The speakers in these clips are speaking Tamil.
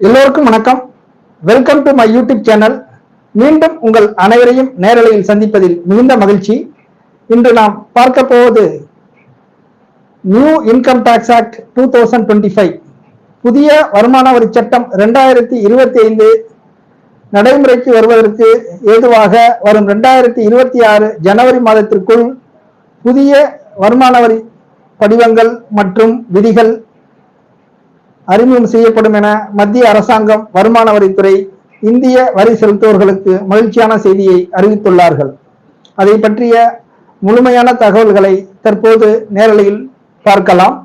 எல்லோருக்கும் வணக்கம். Welcome to my YouTube channel மீண்டும் உங்கள் அனைவரையும் நேரலையில் சந்திப்பதில் மிகுந்த மகிழ்ச்சி. இன்று நாம் பார்க்க போவது new income tax act two thousand twenty five புதிய வருமான வரி சட்டம் ரெண்டாயிரத்தி இருபத்தி ஐந்து நடைமுறைக்கு வருவதற்கு ஏதுவாக வரும் ரெண்டாயிரத்தி இருபத்தி ஆறு ஜனவரி மாதத்திற்குள் புதிய வருமான வரி படிவங்கள் மற்றும் விதிகள் அறிமுகம் செய்யப்படும் என மத்திய அரசாங்கம் வருமான வரித்துறை இந்திய வரி செலுத்துவோர்களுக்கு மகிழ்ச்சியான செய்தியை அறிவித்துள்ளார்கள். அதை பற்றிய முழுமையான தகவல்களை தற்போது நேரலையில் பார்க்கலாம்.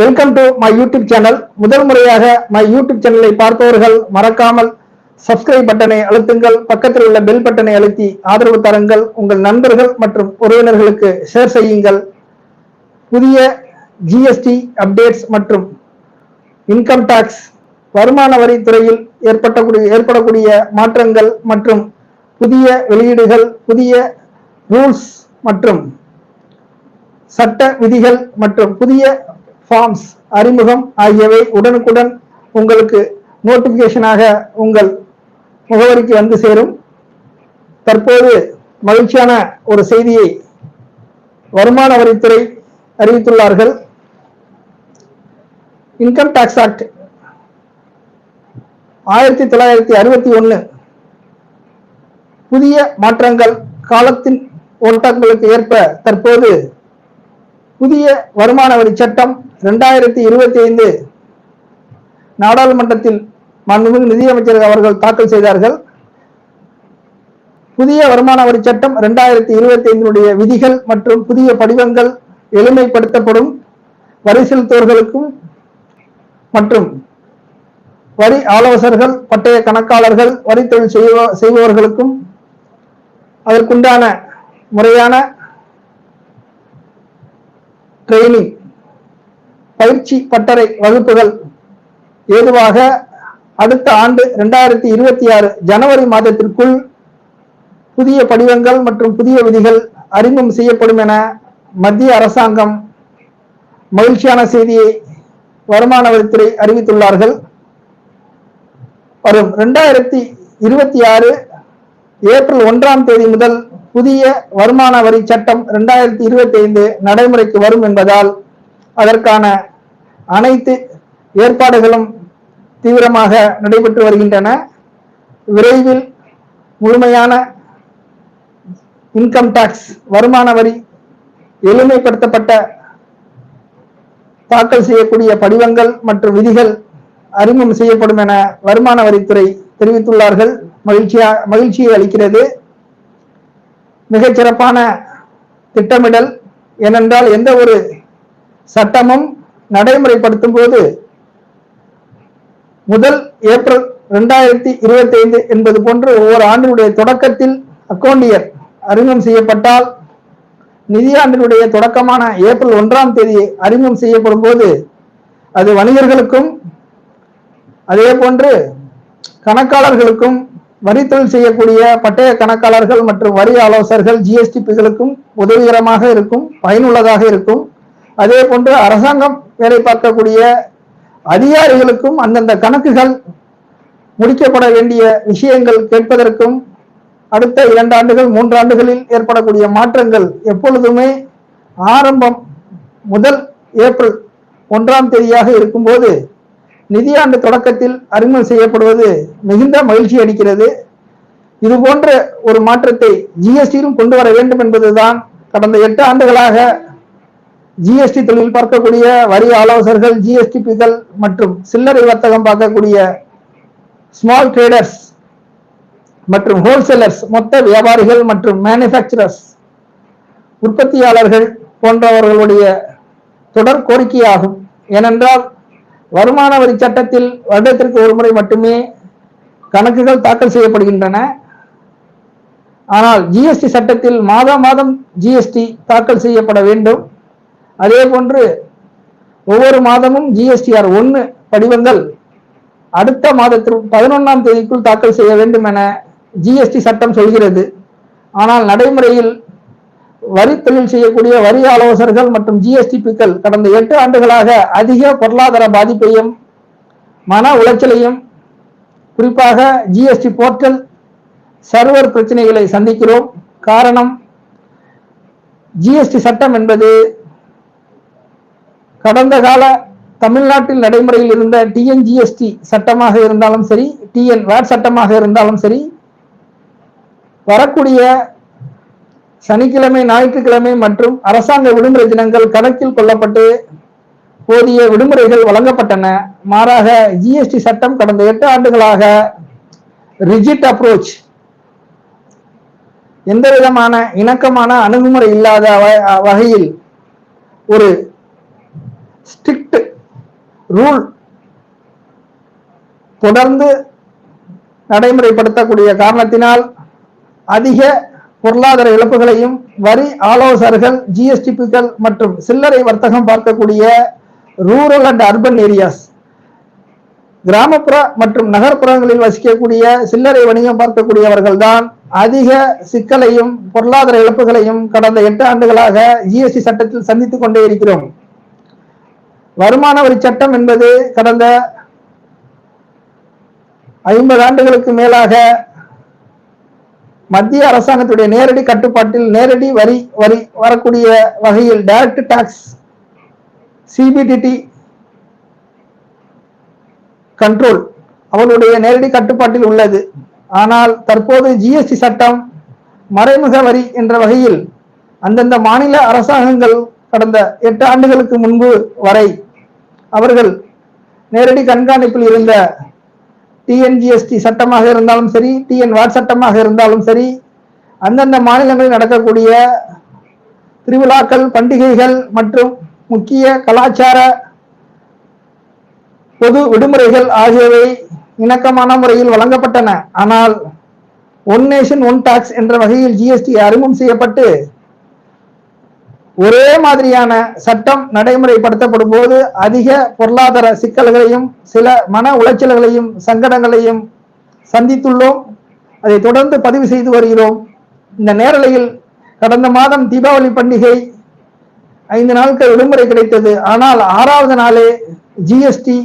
Welcome to my YouTube channel முதல் முறையாக மை யூடியூப் சேனலை பார்ப்பவர்கள் மறக்காமல் சப்ஸ்கிரைப் பட்டனை அழுத்துங்கள். பக்கத்தில் உள்ள பெல் பட்டனை அழுத்தி ஆதரவு தருங்கள். உங்கள் நண்பர்கள் மற்றும் உறவினர்களுக்கு ஷேர் செய்யுங்கள். புதிய ஜிஎஸ்டி அப்டேட்ஸ் மற்றும் இன்கம் டாக்ஸ் வருமான வரி துறையில் ஏற்பட்டக்கூடிய ஏற்படக்கூடிய மாற்றங்கள் மற்றும் புதிய வெளியீடுகள் புதிய ரூல்ஸ் மற்றும் சட்ட விதிகள் மற்றும் புதிய ஃபார்ம்ஸ் அறிமுகம் ஆகியவை உடனுக்குடன் உங்களுக்கு நோட்டிபிகேஷனாக உங்கள் முகவரிக்கு வந்து சேரும். தற்போது மகிழ்ச்சியான ஒரு செய்தியை வருமான வரித்துறை அறிவித்துள்ளார்கள். இன்கம் டாக்ஸ் ஆக்ட் ஆயிரத்தி தொள்ளாயிரத்தி அறுபத்தி ஒன்று புதிய மாற்றங்கள் காலத்தின் ஓட்டங்களுக்கு ஏற்ப தற்போது புதிய வருமான வரி சட்டம் இரண்டாயிரத்தி இருபத்தி ஐந்து நாடாளுமன்றத்தில் மாண்புமிகு நிதியமைச்சர் அவர்கள் தாக்கல் செய்தார்கள். புதிய வருமான வரி சட்டம் இரண்டாயிரத்தி இருபத்தி ஐந்தினுடைய விதிகள் மற்றும் புதிய படிவங்கள் எளிமைப்படுத்தப்படும் வரி செலுத்துவோர்களுக்கும் மற்றும் வரி ஆலோசகர்கள் பட்டய கணக்காளர்கள் வரி தொழில் செய்பவர்களுக்கும் அதற்குண்டான முறையான ட்ரைனிங் பயிற்சி பட்டறை வகுப்புகள் ஏதுவாக அடுத்த ஆண்டு இரண்டாயிரத்தி இருபத்தி ஆறு ஜனவரி மாதத்திற்குள் புதிய படிவங்கள் மற்றும் புதிய விதிகள் அறிமுகம் செய்யப்படும் என மத்திய அரசாங்கம் மகிழ்ச்சியான செய்தியை வருமான வரித்துறை அறிவித்துள்ளார்கள். வரும் இரண்டாயிரத்தி இருபத்தி ஆறு ஏப்ரல் ஒன்றாம் தேதி முதல் புதிய வருமான வரி சட்டம் இரண்டாயிரத்தி இருபத்தி ஐந்து நடைமுறைக்கு வரும் என்பதால் அதற்கான அனைத்து ஏற்பாடுகளும் தீவிரமாக நடைபெற்று வருகின்றன. விரைவில் முழுமையான இன்கம் டாக்ஸ் வருமான வரி எளிமைப்படுத்தப்பட்ட தாக்கல் செய்யக்கூடிய படிவங்கள் மற்றும் விதிகள் அறிமுகம் செய்யப்படும் என வருமான வரித்துறை தெரிவித்துள்ளார்கள். மகிழ்ச்சியா மகிழ்ச்சியை அளிக்கிறது. மிகச்சிறப்பான திட்டமிடல் ஏனென்றால் எந்த ஒரு சட்டமும் நடைமுறைப்படுத்தும் போது முதல் ஏப்ரல் ரெண்டாயிரத்தி இருபத்தி ஐந்து என்பது போன்று ஒவ்வொரு ஆண்டினுடைய தொடக்கத்தில் அக்கௌண்டியர் அறிமுகம் செய்யப்பட்டால் நிதியாண்டினுடைய தொடக்கமான ஏப்ரல் ஒன்றாம் தேதி அறிமுகம் செய்யப்படும் போது அது வணிகர்களுக்கும் அதே போன்று கணக்காளர்களுக்கும் வரித்தொழில் செய்யக்கூடிய பட்டய கணக்காளர்கள் மற்றும் வரி ஆலோசகர்கள் ஜிஎஸ்டிபிகளுக்கும் உதவிகரமாக இருக்கும் பயனுள்ளதாக இருக்கும். அதே போன்று அரசாங்கம் வேலை பார்க்கக்கூடிய அதிகாரிகளுக்கும் அந்தந்த கணக்குகள் முடிக்கப்பட வேண்டிய விஷயங்கள் கேட்பதற்கும் அடுத்த இரண்டு ஆண்டுகள் மூன்று ஆண்டுகளில் ஏற்படக்கூடிய மாற்றங்கள் எப்பொழுதுமே ஆரம்பம் முதல் ஏப்ரல் ஒன்றாம் தேதியாக இருக்கும்போது நிதியாண்டு தொடக்கத்தில் அறிமுகம் செய்யப்படுவது மிகுந்த மகிழ்ச்சி அளிக்கிறது. இது போன்ற ஒரு மாற்றத்தை ஜிஎஸ்டியிலும் கொண்டு வர வேண்டும் என்பதுதான் கடந்த எட்டு ஆண்டுகளாக ஜிஎஸ்டி தொழில் பார்க்கக்கூடிய வரி ஆலோசகர்கள் ஜிஎஸ்டிபிகள் மற்றும் சில்லறை வர்த்தகம் பார்க்கக்கூடிய ஸ்மால் ட்ரேடர்ஸ் மற்றும் ஹோல்சேலர்ஸ் மொத்த வியாபாரிகள் மற்றும் மேனுஃபேக்சரர்ஸ் உற்பத்தியாளர்கள் போன்றவர்களுடைய தொடர் கோரிக்கையாகும். ஏனென்றால் வருமான வரி சட்டத்தில் வருடத்திற்கு ஒரு முறை மட்டுமே கணக்குகள் தாக்கல் செய்யப்படுகின்றன. ஆனால் ஜிஎஸ்டி சட்டத்தில் மாதம் மாதம் ஜிஎஸ்டி தாக்கல் செய்யப்பட வேண்டும். அதே போன்று ஒவ்வொரு மாதமும் ஜிஎஸ்டிஆர் ஒன்று படிவங்கள் அடுத்த மாதத்திற்கு பதினொன்றாம் தேதிக்குள் தாக்கல் செய்ய வேண்டும் என ஜிஎஸ்டி சட்டம் சொல்கிறது. ஆனால் நடைமுறையில் வரி தொழில் செய்யக்கூடிய வரி ஆலோசகர்கள் மற்றும் ஜிஎஸ்டிபிக்கள் கடந்த எட்டு ஆண்டுகளாக அதிக பொருளாதார பாதிப்பையும் மன உளைச்சலையும் குறிப்பாக ஜிஎஸ்டி போர்ட்டல் சர்வர் பிரச்சனைகளை சந்திக்கிறோம். காரணம் ஜிஎஸ்டி சட்டம் என்பது கடந்த கால தமிழ்நாட்டில் நடைமுறையில் இருந்த டிஎன்ஜிஎஸ்டி சட்டமாக இருந்தாலும் சரி டிஎன் வேட் சட்டமாக இருந்தாலும் சரி வரக்கூடிய சனிக்கிழமை ஞாயிற்றுக்கிழமை மற்றும் அரசாங்க விடுமுறை தினங்கள் கணக்கில் கொள்ளப்பட்டு போதிய விடுமுறைகள் வழங்கப்பட்டன. மாறாக ஜிஎஸ்டி சட்டம் கடந்த எட்டு ஆண்டுகளாக ரிஜிட் அப்ரோச். எந்த விதமான இணக்கமான அணுகுமுறை இல்லாத வகையில் ஒரு ஸ்ட்ரிக்ட் ரூல் தொடர்ந்து நடைமுறைப்படுத்தக்கூடிய காரணத்தினால் அதிக பொருளாதார இழப்புகளையும் வரி ஆலோசகர்கள் ஜிஎஸ்டிபிக்கள் மற்றும் சில்லறை வர்த்தகம் பார்க்கக்கூடிய ரூரல் அண்ட் அர்பன் ஏரியாஸ் கிராமப்புற மற்றும் நகர்ப்புறங்களில் வசிக்கக்கூடிய சில்லறை வணிகம் பார்க்கக்கூடியவர்கள் தான் அதிக சிக்கலையும் பொருளாதார இழப்புகளையும் கடந்த எட்டு ஆண்டுகளாக ஜிஎஸ்டி சட்டத்தில் சந்தித்துக் கொண்டே இருக்கிறோம். வருமான வரி சட்டம் என்பது கடந்த ஐம்பது ஆண்டுகளுக்கு மேலாக மத்திய அரசாங்கத்துடைய நேரடி கட்டுப்பாட்டில் நேரடி வரி வரி வரக்கூடிய வகையில் டைரக்ட் டாக்ஸ் சிபிடிடி கண்ட்ரோல் அவளுடைய நேரடி கட்டுப்பாட்டில் உள்ளது. ஆனால் தற்போது ஜிஎஸ்டி சட்டம் மறைமுக வரி என்ற வகையில் அந்தந்த மாநில அரசாங்கங்கள் கடந்த எட்டு ஆண்டுகளுக்கு முன்பு வரை அவர்கள் நேரடி கண்காணிப்பில் இருந்த டிஎன்ஜிஎஸ்டி சட்டமாக இருந்தாலும் சரி டிஎன் வாட் சட்டமாக இருந்தாலும் சரி அந்தந்த மாநிலங்களில் நடக்கக்கூடிய திருவிழாக்கள் பண்டிகைகள் மற்றும் முக்கிய கலாச்சார பொது விடுமுறைகள் ஆகியவை இணக்கமான முறையில் வழங்கப்பட்டன. ஆனால் ஒன் நேஷன் ஒன் டாக்ஸ் என்ற வகையில் ஜிஎஸ்டி அறிமுகம் செய்யப்பட்டு ஒரே மாதிரியான சட்டம் நடைமுறைப்படுத்தப்படும் போது அதிக பொருளாதார சிக்கல்களையும் சில மன உளைச்சல்களையும் சங்கடங்களையும் சந்தித்துள்ளோம். அதை தொடர்ந்து பதிவு செய்து வருகிறோம். இந்த நேரலையில் கடந்த மாதம் தீபாவளி பண்டிகை ஐந்து நாட்கள் விடுமுறை கிடைத்தது. ஆனால் ஆறாவது நாளே ஜிஎஸ்டி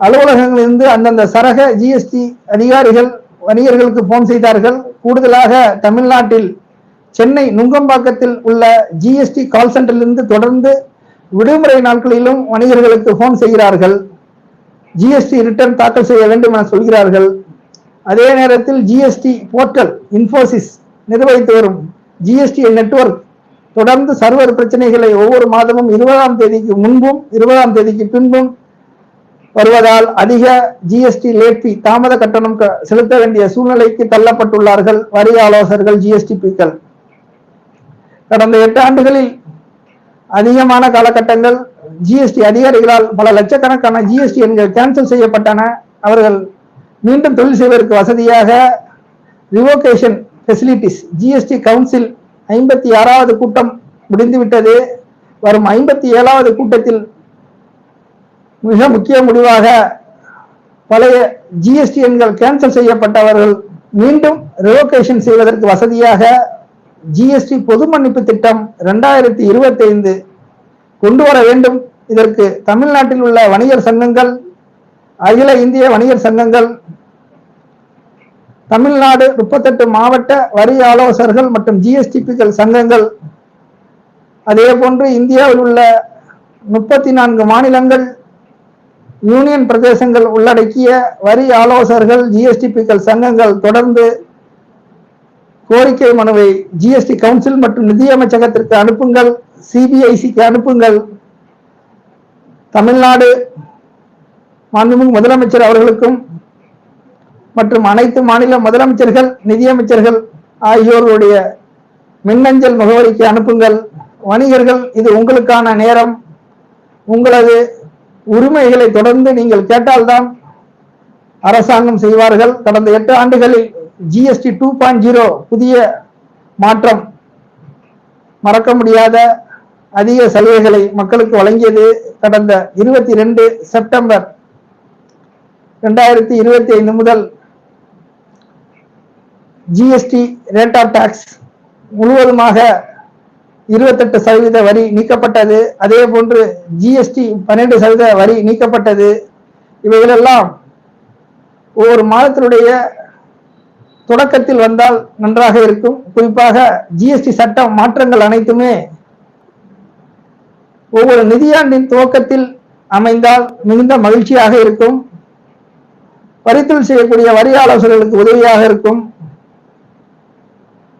அலுவலகங்களிலிருந்து அந்தந்த சரக ஜிஎஸ்டி அதிகாரிகள் வணிகர்களுக்கு போன் செய்தார்கள். கூடுதலாக தமிழ்நாட்டில் சென்னை நுங்கம்பாக்கத்தில் உள்ள ஜிஎஸ்டி கால் சென்டரிலிருந்து தொடர்ந்து விடுமுறை நாட்களிலும் வணிகர்களுக்கு போன் செய்கிறார்கள். ஜிஎஸ்டி ரிட்டர்ன் தாக்கல் செய்ய வேண்டும் என சொல்கிறார்கள். அதே நேரத்தில் ஜிஎஸ்டி போர்ட்டல் இன்ஃபோசிஸ் நிர்வகித்து வரும் ஜிஎஸ்டி நெட்வொர்க் தொடர்ந்து சர்வர் பிரச்சனைகளை ஒவ்வொரு மாதமும் இருபதாம் தேதிக்கு முன்பும் இருபதாம் தேதிக்கு பின்பும் வருவதால் அதிக ஜிஎஸ்டி லேட் ஃபீ தாமத கட்டணம் க- செலுத்த வேண்டிய சூழ்நிலைக்கு தள்ளப்பட்டுள்ளார்கள் வரி ஆலோசகர்கள் ஜிஎஸ்டி பிக்கள் கடந்த எட்டு ஆண்டுகளில் அதிகமான காலகட்டங்கள் ஜிஎஸ்டி அதிகாரிகளால் பல லட்சக்கணக்கான ஜிஎஸ்டி எண்கள் கேன்சல் செய்யப்பட்டன. அவர்கள் மீண்டும் தொழில் செய்வதற்கு வசதியாக ரிவோகேஷன் ஃபெசிலிட்டிஸ் ஜிஎஸ்டி கவுன்சில் ஐம்பத்தி ஆறாவது கூட்டம் முடிந்துவிட்டது. வரும் ஐம்பத்தி ஏழாவது கூட்டத்தில் மிக முக்கிய முடிவாக பழைய ஜிஎஸ்டி எண்கள் கேன்சல் செய்யப்பட்டவர்கள் மீண்டும் ரிவோகேஷன் செய்வதற்கு வசதியாக ஜிஎஸ்டி பொது மன்னிப்பு திட்டம் இரண்டாயிரத்தி இருபத்தி ஐந்து கொண்டு வர வேண்டும். இதற்கு தமிழ்நாட்டில் உள்ள வணிகர் சங்கங்கள் அகில இந்திய வணிகர் சங்கங்கள் தமிழ்நாடு முப்பத்தெட்டு மாவட்ட வரி ஆலோசகர்கள் மற்றும் ஜிஎஸ்டிபிகள் சங்கங்கள் அதே போன்று இந்தியாவில் உள்ள முப்பத்தி நான்கு மாநிலங்கள் யூனியன் பிரதேசங்கள் உள்ளடக்கிய வரி ஆலோசகர்கள் ஜிஎஸ்டிபிகள் சங்கங்கள் தொடர்ந்து கோரிக்கை மனுவை ஜிஎஸ்டி கவுன்சில் மற்றும் நிதியமைச்சகத்திற்கு அனுப்புங்கள். சிபிஐசிக்கு அனுப்புங்கள். தமிழ்நாடு மாண்புமிகு முதலமைச்சர் அவர்களுக்கும் மற்றும் அனைத்து மாநில முதலமைச்சர்கள் நிதியமைச்சர்கள் ஆகியோருடைய மின்னஞ்சல் முகவரிக்கு அனுப்புங்கள். வணிகர்கள் இது உங்களுக்கான நேரம். உங்களது உரிமைகளை தொடர்ந்து நீங்கள் கேட்டால்தான் அரசாங்கம் செய்வார்கள். கடந்த எட்டு ஆண்டுகளில் ஜிஎஸ்டி டூ பாயிண்ட் ஜீரோ புதிய மாற்றம். மறக்க முடியாத அதிக சலுகைகளை மக்களுக்கு வழங்கியது கடந்த இருபத்தி ரெண்டு செப்டம்பர் ரெண்டாயிரத்தி இருபத்தி ஐந்து முதல் ஜிஎஸ்டி ரேட் ஆஃப் டாக்ஸ் முழுவதுமாக இருபத்தெட்டு சதவீத வரி நீக்கப்பட்டது. அதே போன்று ஜிஎஸ்டி பன்னெண்டு சதவீத வரி நீக்கப்பட்டது. இவைகளெல்லாம் ஒவ்வொரு மாதத்தினுடைய தொடக்கத்தில் வந்தால் நன்றாக இருக்கும். குறிப்பாக ஜிஎஸ்டி சட்டம் மாற்றங்கள் அனைத்துமே ஒவ்வொரு நிதியாண்டின் துவக்கத்தில் அமைந்தால் மிகுந்த மகிழ்ச்சியாக இருக்கும். வரித்துள் செய்யக்கூடிய வரி ஆலோசகர்களுக்கு உதவியாக இருக்கும்.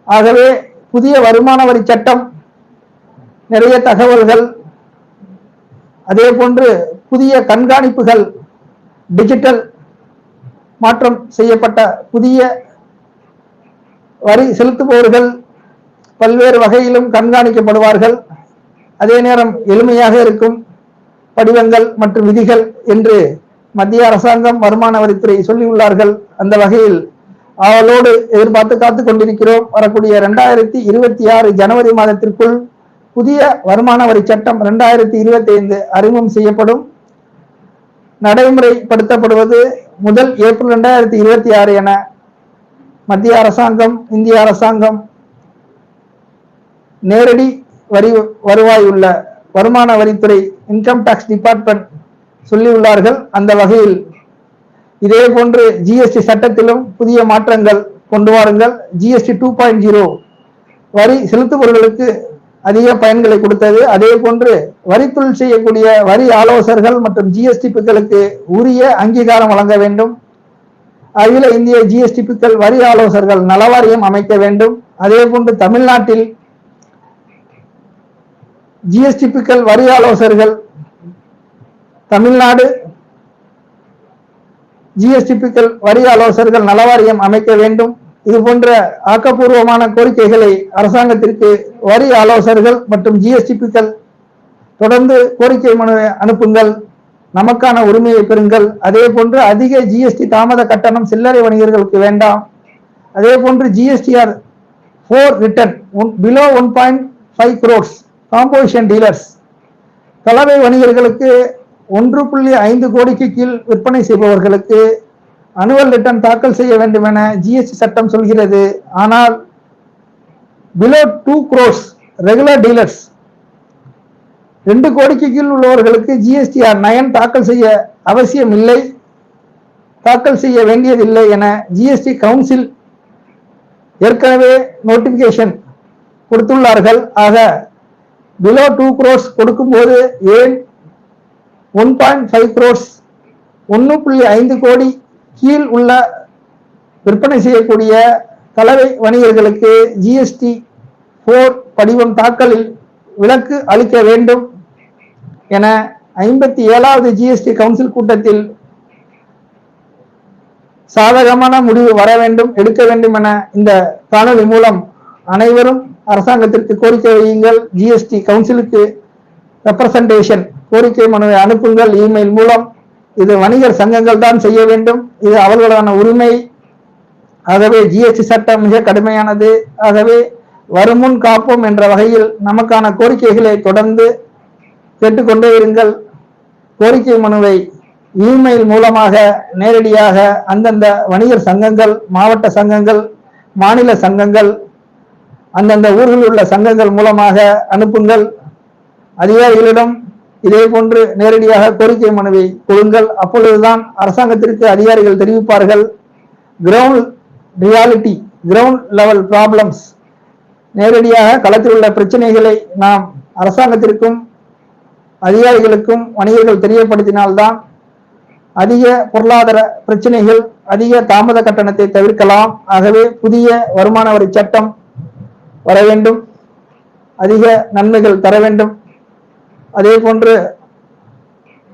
ஆகவே புதிய வருமான வரி சட்டம் நிறைய தகவல்கள் அதே போன்று புதிய கண்காணிப்புகள் டிஜிட்டல் மாற்றம் செய்யப்பட்ட புதிய வரி செலுத்துபவர்கள் பல்வேறு வகையிலும் கண்காணிக்கப்படுவார்கள். அதே நேரம் எளிமையாக இருக்கும் படிவங்கள் மற்றும் விதிகள் என்று மத்திய அரசாங்கம் வருமான வரித்துறை சொல்லியுள்ளார்கள். அந்த வகையில் அவளோடு எதிர்பார்த்து காத்துக் கொண்டிருக்கிறோம். வரக்கூடிய ரெண்டாயிரத்தி இருபத்தி ஆறு ஜனவரி மாதத்திற்குள் புதிய வருமான வரி சட்டம் ரெண்டாயிரத்தி இருபத்தி ஐந்து அறிமுகம் செய்யப்படும். நடைமுறைப்படுத்தப்படுவது முதல் ஏப்ரல் இரண்டாயிரத்தி இருபத்தி ஆறு என மத்திய அரசாங்கம் இந்திய அரசாங்கம் நேரடி வரி வருவாய் உள்ள வருமான வரித்துறை இன்கம் டாக்ஸ் டிபார்ட்மெண்ட் சொல்லியுள்ளார்கள் அந்த வகையில். இதே போன்று ஜிஎஸ்டி சட்டத்திலும் புதிய மாற்றங்கள் கொண்டு வாருங்கள். ஜிஎஸ்டி டூ பாயிண்ட் ஜீரோ வரி செலுத்துபவர்களுக்கு அதிக பயன்களை கொடுத்தது. அதே போன்று வரித்துள் செய்யக்கூடிய வரி ஆலோசகர்கள் மற்றும் ஜிஎஸ்டி பிக்களுக்கு உரிய அங்கீகாரம் வழங்க வேண்டும். அகில இந்திய ஜிஎஸ்டிபிக்கள் வரி ஆலோசகர்கள் நலவாரியம் அமைக்க வேண்டும். அதே போன்று தமிழ்நாட்டில் ஜிஎஸ்டிபிக்கள் வரி ஆலோசகர்கள் தமிழ்நாடு ஜிஎஸ்டிபிக்கள் வரி ஆலோசகர்கள் நலவாரியம் அமைக்க வேண்டும். இது போன்ற ஆக்கப்பூர்வமான கோரிக்கைகளை அரசாங்கத்திற்கு வரி ஆலோசகர்கள் மற்றும் ஜிஎஸ்டிபிக்கள் தொடர்ந்து கோரிக்கை மனுவை அனுப்புங்கள். நமக்கான உரிமையை பெறுங்கள். அதே போன்று அதிக ஜிஎஸ்டி தாமத கட்டணம் சில்லறை வணிகர்களுக்கு வேண்டாம். அதே போன்று GSTR four return below one point five crores composition dealers கலவை வணிகர்களுக்கு ஒன்று புள்ளி ஐந்து கோடிக்கு கீழ் விற்பனை செய்பவர்களுக்கு அனுவல் ரிட்டர்ன் தாக்கல் செய்ய வேண்டும் என ஜிஎஸ்டி சட்டம் சொல்கிறது. ஆனால் below two crores regular dealers ரெண்டு கோடிக்கு கீழ் உள்ளவர்களுக்கு ஜிஎஸ்டிஆர் நயன் தாக்கல் செய்ய அவசியம் இல்லை. தாக்கல் செய்ய வேண்டியதில்லை என ஜிஎஸ்டி கவுன்சில் ஏற்கனவே நோட்டிபிகேஷன் கொடுத்துள்ளார்கள். ஆக பிலோ டூ குரோர்ஸ் கொடுக்கும்போது ஏன் ஒன் பாயிண்ட் ஃபைவ் குரோர்ஸ் ஒன்று புள்ளி ஐந்து கோடி கீழ் உள்ள விற்பனை செய்யக்கூடிய கலவை வணிகர்களுக்கு ஜிஎஸ்டி போர் படிவம் தாக்கலில் விலக்கு அளிக்க வேண்டும். என ஐம்பத்தி ஏழாவது ஜிஎஸ்டி கவுன்சில் கூட்டத்தில் சாதகமான முடிவு வர வேண்டும் எடுக்க வேண்டும் என இந்த காணொலி மூலம் அனைவரும் அரசாங்கத்திற்கு கோரிக்கை வையுங்கள். ஜிஎஸ்டி கவுன்சிலுக்கு ரெப்ரசன்டேஷன் கோரிக்கை மனுவை அனுப்புங்கள். இமெயில் மூலம் இது வணிகர் சங்கங்கள் தான் செய்ய வேண்டும். இது அவர்களான உரிமை. ஆகவே ஜிஎஸ்டி சட்டம் மிக கடுமையானது. ஆகவே வருமுன் காப்போம் என்ற வகையில் நமக்கான கோரிக்கைகளை தொடர்ந்து கேட்டுக்கொண்டே இருங்கள். கோரிக்கை மனுவை இமெயில் மூலமாக நேரடியாக அந்தந்த வணிகர் சங்கங்கள் மாவட்ட சங்கங்கள் மாநில சங்கங்கள் அந்தந்த ஊர்களில் உள்ள சங்கங்கள் மூலமாக அனுப்புங்கள். அதிகாரிகளிடம் இதே போன்று நேரடியாக கோரிக்கை மனுவை கொடுங்கள். அப்பொழுதுதான் அரசாங்கத்திற்கு அதிகாரிகள் தெரிவிப்பார்கள். Ground reality ground level problems நேரடியாக களத்தில் உள்ள பிரச்சனைகளை நாம் அரசாங்கத்திற்கும் அதிகாரிகளுக்கும் வணிகர்கள் தெரியப்படுத்தினால்தான் அதிக பொருளாதார பிரச்சனைகள் அதிக தாமத கட்டணத்தை தவிர்க்கலாம். ஆகவே புதிய வருமான வரி சட்டம் வர வேண்டும். அதிக நன்மைகள் தர வேண்டும். அதே போன்று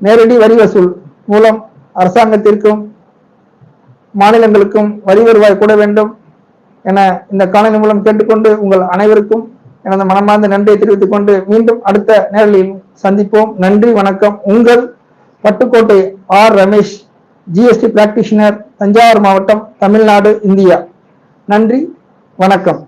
நேரடி வரி வசூல் மூலம் அரசாங்கத்திற்கும் மாநிலங்களுக்கும் வரி வருவாய் கூட வேண்டும் என இந்த காணொலி மூலம் கேட்டுக்கொண்டு உங்கள் அனைவருக்கும் எனது மனமார்ந்த நன்றியை தெரிவித்துக் கொண்டு மீண்டும் அடுத்த நேரலில் சந்திப்போம். நன்றி வணக்கம். உங்கள் Pattukkottai R. Ramesh GST practitioner Thanjavur மாவட்டம் தமிழ்நாடு இந்தியா. நன்றி வணக்கம்.